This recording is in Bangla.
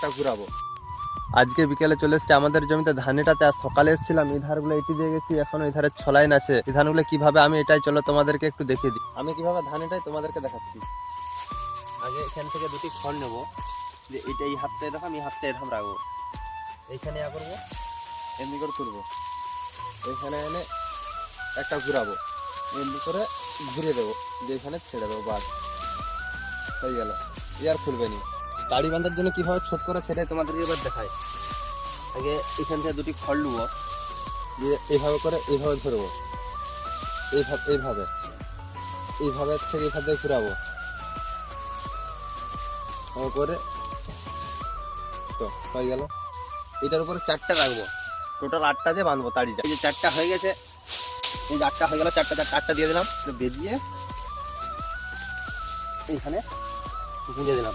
একটা ঘুরাবো। আজকে বিকেলে চলে এসছে আমাদের জমিতে, ধানেটাতে। আর সকালে এসেছিলাম এই ধারগুলো এটি দিয়ে গেছি, এখন ওই ধারে ছলাইন আছে। এই ধানগুলো কীভাবে আমি এটাই চলো তোমাদেরকে একটু দেখিয়ে দিই। আমি কীভাবে ধান এটাই তোমাদেরকে দেখাচ্ছি। আগে এখান থেকে দুটি খড় নেব। যে এটা এই হাতটা এরকম, এই হাতটা এরকম রাখব। এইখানে ইয়া করব, এমনি করে তুলবো। এখানে এনে একটা ঘুরাবো। এমনি করে ঘুরে দেবো যে এখানে ছেড়ে দেবো বাস হয়ে গেল। ইয়ার খুলবে নি। তাড়ি বাঁধার জন্য কীভাবে ছোট করে সেটাই তোমাদেরকে এবার দেখায় আগে এখান থেকে দুটি খড় নেব দিয়ে এইভাবে করে এইভাবে ধরবো। এইভাবে এইভাবে এইভাবে থেকে এইভাবে ঘুরাবো। করে তো হয়ে গেল। এটার উপরে চারটা রাখব। টোটাল আটটা দিয়ে বাঁধবো তাড়িটা এই যে চারটা হয়ে গেছে, এই যে আটটা হয়ে গেল, চারটা চারটা, আটটা দিয়ে দিলাম। বেজিয়ে এইখানে গুঁজে দিলাম।